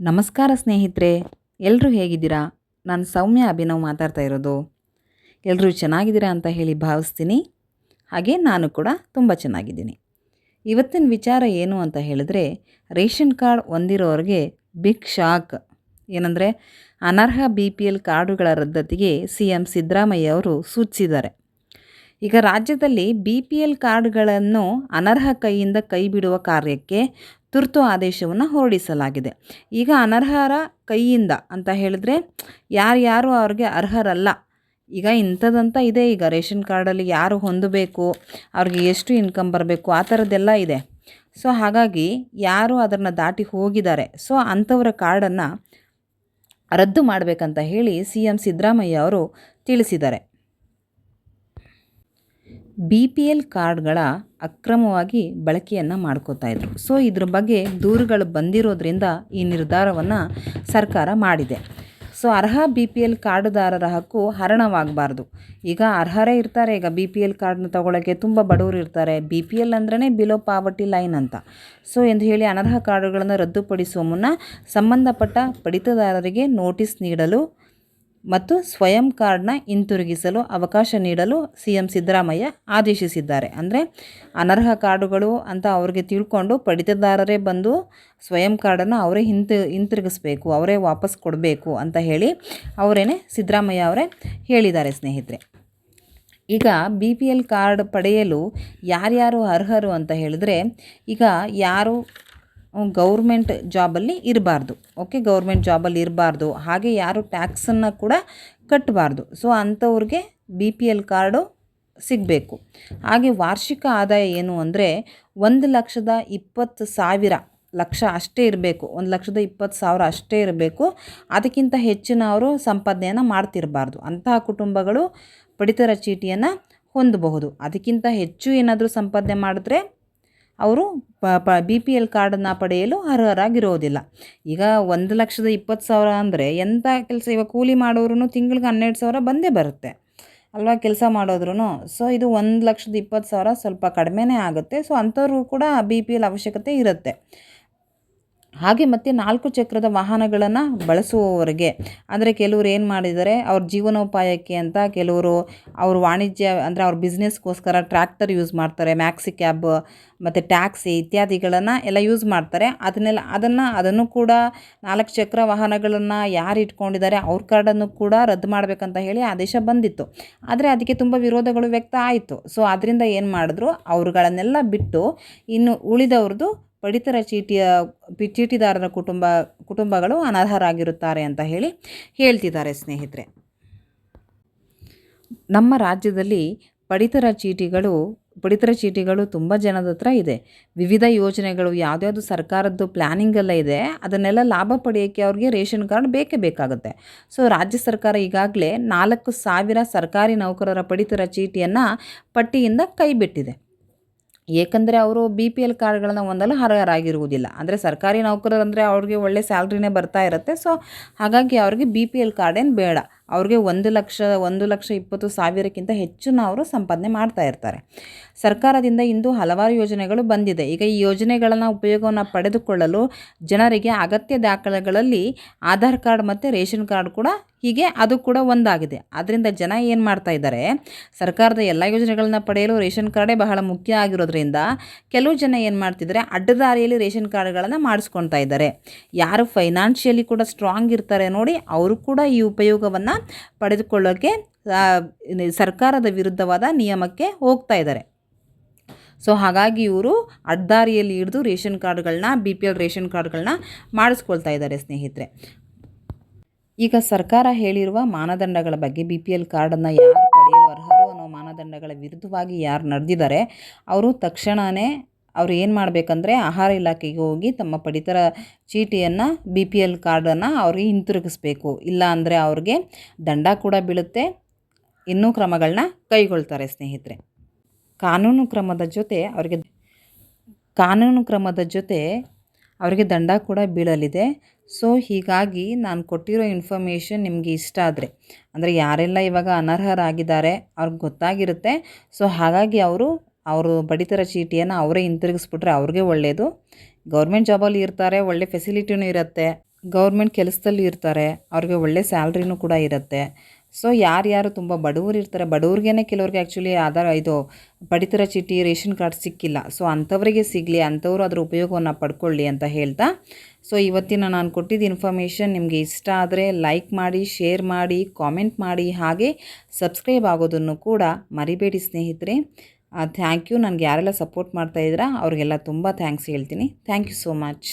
ನಮಸ್ಕಾರ ಸ್ನೇಹಿತರೆ ಎಲ್ಲರೂ ಹೇಗಿದ್ದೀರಾ? ನಾನು ಸೌಮ್ಯ ಅಭಿನವ್ ಮಾತಾಡ್ತಾ ಇರೋದು. ಎಲ್ಲರೂ ಚೆನ್ನಾಗಿದ್ದೀರಾ ಅಂತ ಹೇಳಿ ಭಾವಿಸ್ತೀನಿ. ಹಾಗೆ ನಾನು ಕೂಡ ತುಂಬ ಚೆನ್ನಾಗಿದ್ದೀನಿ. ಇವತ್ತಿನ ವಿಚಾರ ಏನು ಅಂತ ಹೇಳಿದ್ರೆ, ರೇಷನ್ ಕಾರ್ಡ್ ಹೊಂದಿರೋರಿಗೆ ಬಿಗ್ ಶಾಕ್. ಏನಂದರೆ, ಅನರ್ಹ ಬಿ ಪಿ ಎಲ್ ಕಾರ್ಡುಗಳ ರದ್ದತಿಗೆ ಸಿ ಎಂ ಸಿದ್ದರಾಮಯ್ಯ ಅವರು ಸೂಚಿಸಿದ್ದಾರೆ. ಈಗ ರಾಜ್ಯದಲ್ಲಿ ಬಿ ಪಿ ಎಲ್ ಕಾರ್ಡ್ಗಳನ್ನು ಅನರ್ಹ ಕೈಯಿಂದ ಕೈ ಬಿಡುವ ಕಾರ್ಯಕ್ಕೆ ತುರ್ತು ಆದೇಶವನ್ನು ಹೊರಡಿಸಲಾಗಿದೆ. ಈಗ ಅನರ್ಹರ ಕೈಯಿಂದ ಅಂತ ಹೇಳಿದ್ರೆ ಯಾರ್ಯಾರು ಅವ್ರಿಗೆ ಅರ್ಹರಲ್ಲ. ಈಗ ಇಂಥದ್ದಂತ ಇದೆ. ಈಗ ರೇಷನ್ ಕಾರ್ಡಲ್ಲಿ ಯಾರು ಹೊಂದಬೇಕು, ಅವ್ರಿಗೆ ಎಷ್ಟು ಇನ್ಕಮ್ ಬರಬೇಕು, ಆ ಥರದ್ದೆಲ್ಲ ಇದೆ. ಸೊ, ಹಾಗಾಗಿ ಯಾರು ಅದನ್ನು ದಾಟಿ ಹೋಗಿದ್ದಾರೆ, ಸೊ, ಅಂಥವರ ಕಾರ್ಡನ್ನು ರದ್ದು ಮಾಡಬೇಕಂತ ಹೇಳಿ ಸಿ ಎಂ ಸಿದ್ದರಾಮಯ್ಯ ಅವರು ತಿಳಿಸಿದ್ದಾರೆ. ಬಿ ಪಿ ಎಲ್ ಕಾರ್ಡ್ಗಳ ಅಕ್ರಮವಾಗಿ ಬಳಕೆಯನ್ನು ಮಾಡ್ಕೋತಾ ಇದ್ರು. ಸೊ ಇದ್ರ ಬಗ್ಗೆ ದೂರುಗಳು ಬಂದಿರೋದ್ರಿಂದ ಈ ನಿರ್ಧಾರವನ್ನು ಸರ್ಕಾರ ಮಾಡಿದೆ. ಸೊ ಅರ್ಹ ಬಿ ಪಿ ಎಲ್ ಕಾರ್ಡ್ದಾರರ ಹಕ್ಕು ಹರಣವಾಗಬಾರ್ದು. ಈಗ ಅರ್ಹರೇ ಇರ್ತಾರೆ, ಈಗ ಬಿ ಪಿ ಎಲ್ ಕಾರ್ಡ್ನ ತೊಗೊಳಕ್ಕೆ ತುಂಬ ಬಡವರು ಇರ್ತಾರೆ. ಬಿ ಪಿ ಎಲ್ ಅಂದ್ರೇ ಬಿಲೋ ಪಾವರ್ಟಿ ಲೈನ್ ಅಂತ. ಸೊ ಎಂದು ಹೇಳಿ ಅನರ್ಹ ಕಾರ್ಡುಗಳನ್ನು ರದ್ದುಪಡಿಸುವ ಮುನ್ನ ಸಂಬಂಧಪಟ್ಟ ಪಡಿತದಾರರಿಗೆ ನೋಟಿಸ್ ನೀಡಲು ಮತ್ತು ಸ್ವಯಂ ಕಾರ್ಡ್ನ ಹಿಂತಿರುಗಿಸಲು ಅವಕಾಶ ನೀಡಲು ಸಿ ಎಂ ಸಿದ್ದರಾಮಯ್ಯ ಆದೇಶಿಸಿದ್ದಾರೆ. ಅಂದರೆ ಅನರ್ಹ ಕಾರ್ಡುಗಳು ಅಂತ ಅವ್ರಿಗೆ ತಿಳ್ಕೊಂಡು ಪಡಿತದಾರರೇ ಬಂದು ಸ್ವಯಂ ಕಾರ್ಡನ್ನು ಅವರೇ ಹಿಂತಿ, ಹಿಂತಿರುಗಿಸ್ಬೇಕು, ಅವರೇ ವಾಪಸ್ ಕೊಡಬೇಕು ಅಂತ ಹೇಳಿ ಅವರೇನೆ ಸಿದ್ದರಾಮಯ್ಯ ಅವರೇ ಹೇಳಿದ್ದಾರೆ ಸ್ನೇಹಿತರೆ. ಈಗ ಬಿ ಪಿ ಎಲ್ ಕಾರ್ಡ್ ಪಡೆಯಲು ಯಾರ್ಯಾರು ಅರ್ಹರು ಅಂತ ಹೇಳಿದ್ರೆ ಈಗ ಯಾರು ಗೌರ್ಮೆಂಟ್ ಜಾಬಲ್ಲಿ ಇರಬಾರ್ದು. ಓಕೆ, ಗೌರ್ಮೆಂಟ್ ಜಾಬಲ್ಲಿ ಇರಬಾರ್ದು. ಹಾಗೆ ಯಾರು ಟ್ಯಾಕ್ಸನ್ನು ಕೂಡ ಕಟ್ಟಬಾರ್ದು ಸೊ, ಅಂಥವ್ರಿಗೆ ಬಿ ಪಿ ಎಲ್ ಕಾರ್ಡು ಸಿಗಬೇಕು. ಹಾಗೆ ವಾರ್ಷಿಕ ಆದಾಯ ಏನು ಅಂದರೆ, ಒಂದು ಲಕ್ಷದ ಇಪ್ಪತ್ತು ಸಾವಿರ ಲಕ್ಷ ಅಷ್ಟೇ ಇರಬೇಕು. ಒಂದು ಲಕ್ಷದ ಇಪ್ಪತ್ತು ಸಾವಿರ ಅಷ್ಟೇ ಇರಬೇಕು. ಅದಕ್ಕಿಂತ ಹೆಚ್ಚಿನ ಅವರು ಸಂಪಾದನೆಯನ್ನು ಮಾಡ್ತಿರಬಾರ್ದು. ಅಂತಹ ಕುಟುಂಬಗಳು ಪಡಿತರ ಚೀಟಿಯನ್ನು ಹೊಂದಬಹುದು. ಅದಕ್ಕಿಂತ ಹೆಚ್ಚು ಏನಾದರೂ ಸಂಪಾದನೆ ಮಾಡಿದ್ರೆ ಅವರು ಪ ಪ ಬಿ ಪಿ ಎಲ್ ಕಾರ್ಡನ್ನು ಪಡೆಯಲು ಅರ್ಹರಾಗಿರೋದಿಲ್ಲ ಈಗ ಒಂದು ಲಕ್ಷದ ಇಪ್ಪತ್ತು ಸಾವಿರ ಅಂದರೆ ಎಂಥ ಕೆಲಸ ಇವಾಗ ಕೂಲಿ ಮಾಡೋರು ತಿಂಗಳಿಗೆ ಹನ್ನೆರಡು ಸಾವಿರ ಬಂದೇ ಬರುತ್ತೆ. ಅಲ್ವಾ ಕೆಲಸ ಮಾಡೋದ್ರೂ ಸೊ ಇದು ಒಂದು ಲಕ್ಷದ ಇಪ್ಪತ್ತು ಸಾವಿರ ಸ್ವಲ್ಪ ಕಡಿಮೆನೇ ಆಗುತ್ತೆ. ಸೊ ಅಂಥವ್ರಿಗೂ ಕೂಡ ಬಿ ಪಿ ಎಲ್ ಅವಶ್ಯಕತೆ ಇರುತ್ತೆ. ಹಾಗೆ ಮತ್ತು ನಾಲ್ಕು ಚಕ್ರದ ವಾಹನಗಳನ್ನು ಬಳಸುವವರಿಗೆ. ಅಂದರೆ ಕೆಲವರು ಏನು ಮಾಡಿದ್ದಾರೆ, ಅವ್ರ ಜೀವನೋಪಾಯಕ್ಕೆ ಅಂತ ಕೆಲವರು ಅವ್ರ ವಾಣಿಜ್ಯ, ಅಂದರೆ ಅವ್ರ ಬಿಸ್ನೆಸ್ಗೋಸ್ಕರ ಟ್ರ್ಯಾಕ್ಟರ್ ಯೂಸ್ ಮಾಡ್ತಾರೆ ಮ್ಯಾಕ್ಸಿ ಕ್ಯಾಬ್ ಮತ್ತು ಟ್ಯಾಕ್ಸಿ ಇತ್ಯಾದಿಗಳನ್ನು ಎಲ್ಲ ಯೂಸ್ ಮಾಡ್ತಾರೆ. ಅದನ್ನೆಲ್ಲ, ಅದನ್ನು ಅದನ್ನು ಕೂಡ ನಾಲ್ಕು ಚಕ್ರ ವಾಹನಗಳನ್ನು ಯಾರು ಇಟ್ಕೊಂಡಿದ್ದಾರೆ, ಅವ್ರ ಕಾರ್ಡನ್ನು ಕೂಡ ರದ್ದು ಮಾಡಬೇಕಂತ ಹೇಳಿ ಆದೇಶ ಬಂದಿತ್ತು. ಆದರೆ ಅದಕ್ಕೆ ತುಂಬ ವಿರೋಧಗಳು ವ್ಯಕ್ತ ಆಯಿತು. ಸೊ ಅದರಿಂದ ಏನು ಮಾಡಿದ್ರು, ಅವ್ರುಗಳನ್ನೆಲ್ಲ ಬಿಟ್ಟು ಇನ್ನು ಉಳಿದವ್ರದ್ದು ಪಡಿತರ ಚೀಟಿಯ ಚೀಟಿದಾರರ ಕುಟುಂಬ, ಕುಟುಂಬಗಳು ಅನರ್ಹರಾಗಿರುತ್ತಾರೆ ಅಂತ ಹೇಳಿ ಹೇಳ್ತಿದ್ದಾರೆ ಸ್ನೇಹಿತರೆ. ನಮ್ಮ ರಾಜ್ಯದಲ್ಲಿ ಪಡಿತರ ಚೀಟಿಗಳು ಪಡಿತರ ಚೀಟಿಗಳು ತುಂಬ ಜನದ ಹತ್ರ ಇದೆ. ವಿವಿಧ ಯೋಜನೆಗಳು, ಯಾವುದ್ಯಾವುದು ಸರ್ಕಾರದ್ದು ಪ್ಲ್ಯಾನಿಂಗ್ ಎಲ್ಲ ಇದೆ. ಅದನ್ನೆಲ್ಲ ಲಾಭ ಪಡೆಯೋಕ್ಕೆ ಅವ್ರಿಗೆ ರೇಷನ್ ಕಾರ್ಡ್ ಬೇಕೇ ಬೇಕಾಗುತ್ತೆ. ಸೊ, ರಾಜ್ಯ ಸರ್ಕಾರ ಈಗಾಗಲೇ ನಾಲ್ಕು ಸಾವಿರ ಸರ್ಕಾರಿ ನೌಕರರ ಪಡಿತರ ಚೀಟಿಯನ್ನು ಪಟ್ಟಿಯಿಂದ ಕೈಬಿಟ್ಟಿದೆ. ಏಕೆಂದರೆ ಅವರು ಬಿ ಪಿ ಎಲ್ ಕಾರ್ಡ್ಗಳನ್ನು ಹೊಂದಲು ಅರ್ಹರಾಗಿರುವುದಿಲ್ಲ ಅಂದರೆ ಸರ್ಕಾರಿ ನೌಕರರು ಅಂದರೆ ಅವ್ರಿಗೆ ಒಳ್ಳೆ ಸ್ಯಾಲ್ರಿನೇ ಬರ್ತಾ ಇರುತ್ತೆ. ಸೊ, ಹಾಗಾಗಿ ಅವ್ರಿಗೆ ಬಿ ಪಿ ಎಲ್ ಕಾರ್ಡೇನು ಬೇಡ. ಅವ್ರಿಗೆ ಒಂದು ಲಕ್ಷ ಒಂದು ಲಕ್ಷ ಇಪ್ಪತ್ತು ಸಾವಿರಕ್ಕಿಂತ ಹೆಚ್ಚಿನ ಅವರು ಸಂಪಾದನೆ ಮಾಡ್ತಾ ಇರ್ತಾರೆ. ಸರ್ಕಾರದಿಂದ ಇಂದು ಹಲವಾರು ಯೋಜನೆಗಳು ಬಂದಿದೆ. ಈಗ ಈ ಯೋಜನೆಗಳನ್ನು ಉಪಯೋಗವನ್ನು ಪಡೆದುಕೊಳ್ಳಲು ಜನರಿಗೆ ಅಗತ್ಯ ದಾಖಲೆಗಳಲ್ಲಿ ಆಧಾರ್ ಕಾರ್ಡ್ ಮತ್ತು ರೇಷನ್ ಕಾರ್ಡ್ ಕೂಡ ಹೀಗೆ ಅದು ಕೂಡ ಒಂದಾಗಿದೆ. ಆದ್ದರಿಂದ ಜನ ಏನು ಮಾಡ್ತಾ ಇದ್ದಾರೆ, ಸರ್ಕಾರದ ಎಲ್ಲ ಯೋಜನೆಗಳನ್ನ ಪಡೆಯಲು ರೇಷನ್ ಕಾರ್ಡೇ ಬಹಳ ಮುಖ್ಯ ಆಗಿರೋದ್ರಿಂದ ಕೆಲವು ಜನ ಏನು ಮಾಡ್ತಿದ್ದಾರೆ, ಅಡ್ಡದಾರಿಯಲ್ಲಿ ರೇಷನ್ ಕಾರ್ಡ್ಗಳನ್ನು ಮಾಡಿಸ್ಕೊಳ್ತಾ ಇದ್ದಾರೆ. ಯಾರು ಫೈನಾನ್ಷಿಯಲಿ ಕೂಡ ಸ್ಟ್ರಾಂಗ್ ಇರ್ತಾರೆ ನೋಡಿ, ಅವರು ಕೂಡ ಈ ಉಪಯೋಗವನ್ನು ಪಡೆದುಕೊಳ್ಳೋಕ್ಕೆ ಸರ್ಕಾರದ ವಿರುದ್ಧವಾದ ನಿಯಮಕ್ಕೆ ಹೋಗ್ತಾ ಇದ್ದಾರೆ. ಸೊ, ಹಾಗಾಗಿ ಇವರು ಅಡ್ಡಾರಿಯಲ್ಲಿ ಹಿಡಿದು ರೇಷನ್ ಕಾರ್ಡ್ಗಳನ್ನ ಬಿ ಪಿ ಎಲ್ ರೇಷನ್ ಕಾರ್ಡ್ಗಳನ್ನ ಮಾಡಿಸ್ಕೊಳ್ತಾ ಇದ್ದಾರೆ ಸ್ನೇಹಿತರೆ. ಈಗ ಸರ್ಕಾರ ಹೇಳಿರುವ ಮಾನದಂಡಗಳ ಬಗ್ಗೆ, ಬಿ ಪಿ ಎಲ್ ಕಾರ್ಡನ್ನು ಯಾರು ಪಡೆಯಲು ಅರ್ಹರು ಅನ್ನೋ ಮಾನದಂಡಗಳ ವಿರುದ್ಧವಾಗಿ ಯಾರು ನಡೆದಿದ್ದಾರೆ, ಅವರು ತಕ್ಷಣವೇ ಅವ್ರು ಏನು ಮಾಡಬೇಕಂದ್ರೆ ಆಹಾರ ಇಲಾಖೆಗೆ ಹೋಗಿ ತಮ್ಮ ಪಡಿತರ ಚೀಟಿಯನ್ನು ಬಿ ಪಿ ಎಲ್ ಕಾರ್ಡನ್ನು ಅವ್ರಿಗೆ ಹಿಂತಿರುಗಿಸ್ಬೇಕು. ಇಲ್ಲ ಅಂದರೆ ಅವ್ರಿಗೆ ದಂಡ ಕೂಡ ಬೀಳುತ್ತೆ. ಇನ್ನೂ ಕ್ರಮಗಳನ್ನ ಕೈಗೊಳ್ತಾರೆ ಸ್ನೇಹಿತರೆ. ಕಾನೂನು ಕ್ರಮದ ಜೊತೆ ಅವರಿಗೆ ಕಾನೂನು ಕ್ರಮದ ಜೊತೆ ಅವರಿಗೆ ದಂಡ ಕೂಡ ಬೀಳಲಿದೆ. ಸೊ, ಹೀಗಾಗಿ ನಾನು ಕೊಟ್ಟಿರೋ ಇನ್ಫಾರ್ಮೇಷನ್ ನಿಮಗೆ ಇಷ್ಟ ಆದರೆ, ಅಂದರೆ ಯಾರೆಲ್ಲ ಇವಾಗ ಅನರ್ಹರಾಗಿದ್ದಾರೆ ಅವ್ರಿಗೆ ಗೊತ್ತಾಗಿರುತ್ತೆ. ಸೊ, ಹಾಗಾಗಿ ಅವರು ಅವರು ಪಡಿತರ ಚೀಟಿಯನ್ನು ಅವರೇ ಹಿಂತಿರುಗಿಸ್ಬಿಟ್ರೆ ಅವ್ರಿಗೆ ಒಳ್ಳೆಯದು ಗೌರ್ಮೆಂಟ್ ಜಾಬಲ್ಲಿ ಇರ್ತಾರೆ, ಒಳ್ಳೆ ಫೆಸಿಲಿಟಿನೂ ಇರುತ್ತೆ. ಗೌರ್ಮೆಂಟ್ ಕೆಲಸದಲ್ಲಿ ಇರ್ತಾರೆ, ಅವ್ರಿಗೆ ಒಳ್ಳೆ ಸ್ಯಾಲ್ರಿನೂ ಕೂಡ ಇರುತ್ತೆ. ಸೊ ಯಾರ್ಯಾರು ತುಂಬ ಬಡವರು ಇರ್ತಾರೆ ಬಡವ್ರಿಗೇ ಕೆಲವ್ರಿಗೆ ಆ್ಯಕ್ಚುಲಿ ಆಧಾರ, ಇದು ಪಡಿತರ ಚೀಟಿ, ರೇಷನ್ ಕಾರ್ಡ್ ಸಿಕ್ಕಿಲ್ಲ. ಸೊ ಅಂಥವರಿಗೆ ಸಿಗಲಿ, ಅಂಥವ್ರು ಅದರ ಉಪಯೋಗವನ್ನು ಪಡ್ಕೊಳ್ಳಿ ಅಂತ ಹೇಳ್ತಾ. ಸೊ ಇವತ್ತಿನ ನಾನು ಕೊಟ್ಟಿದ್ದ ಇನ್ಫಾರ್ಮೇಷನ್ ನಿಮಗೆ ಇಷ್ಟ ಆದರೆ ಲೈಕ್ ಮಾಡಿ ಶೇರ್ ಮಾಡಿ ಕಾಮೆಂಟ್ ಮಾಡಿ, ಹಾಗೆ ಸಬ್ಸ್ಕ್ರೈಬ್ ಆಗೋದನ್ನು ಕೂಡ ಮರಿಬೇಡಿ ಸ್ನೇಹಿತರೆ. Thank you. ನನಗೆ ಯಾರೆಲ್ಲ ಸಪೋರ್ಟ್ ಮಾಡ್ತಾಯಿದ್ದೀರಾ ಅವ್ರಿಗೆಲ್ಲ ತುಂಬ ಥ್ಯಾಂಕ್ಸ್ ಹೇಳ್ತೀನಿ. Thank you so much.